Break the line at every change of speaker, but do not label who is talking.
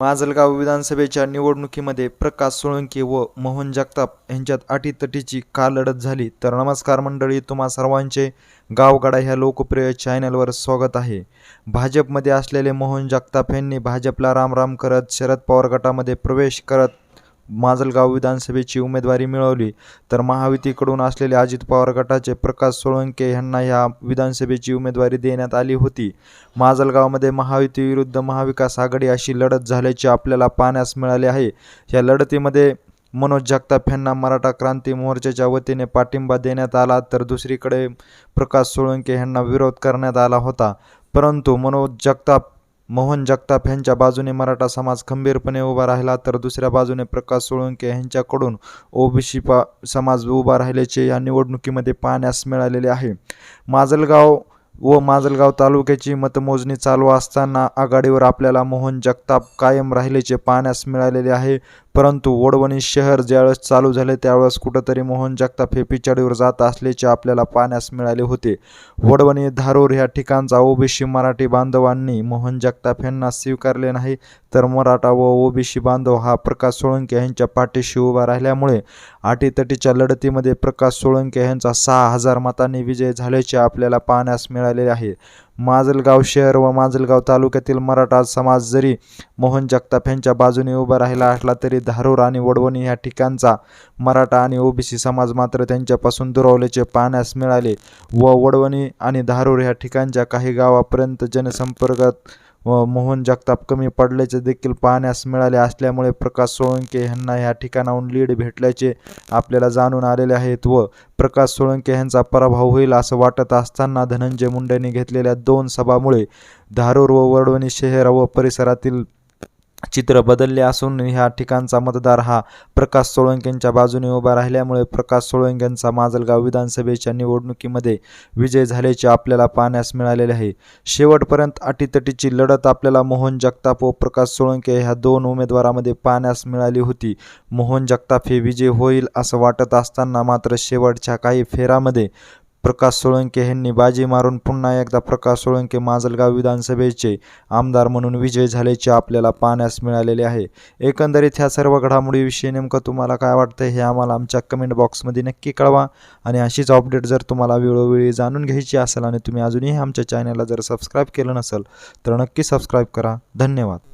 माजलगाव विधानसभेच्या निवडणुकीमध्ये प्रकाश सोळंके व मोहन जगताप यांच्यात अटीतटीची का लढत झाली? तर नमस्कार मंडळी तुम्हा सर्वांचे गावगाडा ह्या लोकप्रिय चॅनलवर स्वागत आहे. भाजपमध्ये असलेले मोहन जगताप यांनी भाजपला रामराम करत शरद पवार गटामध्ये प्रवेश करत माजलगाव विधानसभेची उमेदवारी मिळवली. तर महायुतीकडून असलेले अजित पवार गटाचे प्रकाश सोळंके यांना ह्या विधानसभेची उमेदवारी देण्यात आली होती. माजलगावमध्ये महायुती विरुद्ध महाविकास आघाडी अशी लढत झाल्याचे आपल्याला पाहण्यास मिळाले आहे. या लढतीमध्ये मनोज जगताप यांना मराठा क्रांती मोर्चाच्या वतीने पाठिंबा देण्यात आला तर दुसरीकडे प्रकाश सोळंके यांना विरोध करण्यात आला होता. परंतु मनोज जगताप मोहन जगताप यांच्या बाजूने मराठा समाज खंबीरपणे उभा राहिला तर दुसऱ्या बाजूने प्रकाश सोळंके यांच्याकडून ओबीसी पा समाज उभा राहिल्याचे या निवडणुकीमध्ये पाहण्यास मिळालेले आहे. माजलगाव व माजलगाव तालुक्याची मतमोजणी चालू असताना आघाडीवर आपल्याला मोहन जगताप कायम राहिल्याचे पाहण्यास मिळालेले आहे. परंतु वडवणी शहर ज्यावेळेस चालू झाले त्यावेळेस कुठंतरी मोहन जगताप हे पिछाडीवर जात असल्याचे आपल्याला पाहण्यास मिळाले होते. वडवणी धारूर ह्या ठिकाणचा ओबीसी मराठी बांधवांनी मोहन जगताप यांना स्वीकारले नाही तर मराठा व ओबीसी बांधव हा प्रकाश सोळंके यांच्या पाठीशी उभा राहिल्यामुळे आटीतटीच्या लढतीमध्ये प्रकाश सोळंके यांचा सहा हजार मतांनी विजय झाल्याचे आपल्याला पाहण्यास मिळाले आहे. माजलगाव शहर व माजलगाव तालुक्यातील मराठा समाज जरी मोहन जगताप यांच्या बाजूने उभा राहिला असला तरी धारूर आणि वडवणी ह्या ठिकाणचा मराठा आणि ओबीसी समाज मात्र त्यांच्यापासून दुरावल्याचे पाहण्यास मिळाले व वडवणी आणि धारूर ह्या ठिकाणच्या काही गावापर्यंत जनसंपर्कात व मोहन जगताप कमी पडल्याचे देखील पाहण्यास मिळाले असल्यामुळे प्रकाश सोळंके यांना ह्या ठिकाणाहून लीड भेटल्याचे आपल्याला जाणून आलेले आहेत व प्रकाश सोळंके यांचा पराभव होईल असं वाटत असताना धनंजय मुंडेंनी घेतलेल्या दोन सभामुळे धारूर व वडवणी शहर व परिसरातील चित्र बदलले असून ह्या ठिकाणचा मतदार हा प्रकाश सोळंकेंच्या बाजूने उभा राहिल्यामुळे प्रकाश सोळंकेंचा माजलगाव विधानसभेच्या निवडणुकीमध्ये विजय झाल्याचे आपल्याला पाहण्यास मिळालेले आहे. शेवटपर्यंत अटीतटीची लढत आपल्याला मोहन जगताप व प्रकाश सोळंके ह्या दोन उमेदवारामध्ये पाहण्यास मिळाली होती. मोहन जगताप हे विजय होईल असं वाटत असताना मात्र शेवटच्या काही फेरामध्ये प्रकाश सोळंके यांनी बाजी मारून पुन्हा एकदा प्रकाश सोळंके माजलगाव विधानसभेचे आमदार म्हणून विजय झाल्याचे आपल्याला पाहण्यास मिळालेले आहे. एकंदरीत ह्या सर्व घडामोडीविषयी नेमकं तुम्हाला काय वाटतं हे आम्हाला आमच्या कमेंट बॉक्समध्ये नक्की कळवा. आणि अशीच अपडेट जर तुम्हाला वेळोवेळी जाणून घ्यायची असेल आणि तुम्ही अजूनही आमच्या चॅनलला जर सबस्क्राईब केलं नसेल तर नक्की सबस्क्राईब करा. धन्यवाद.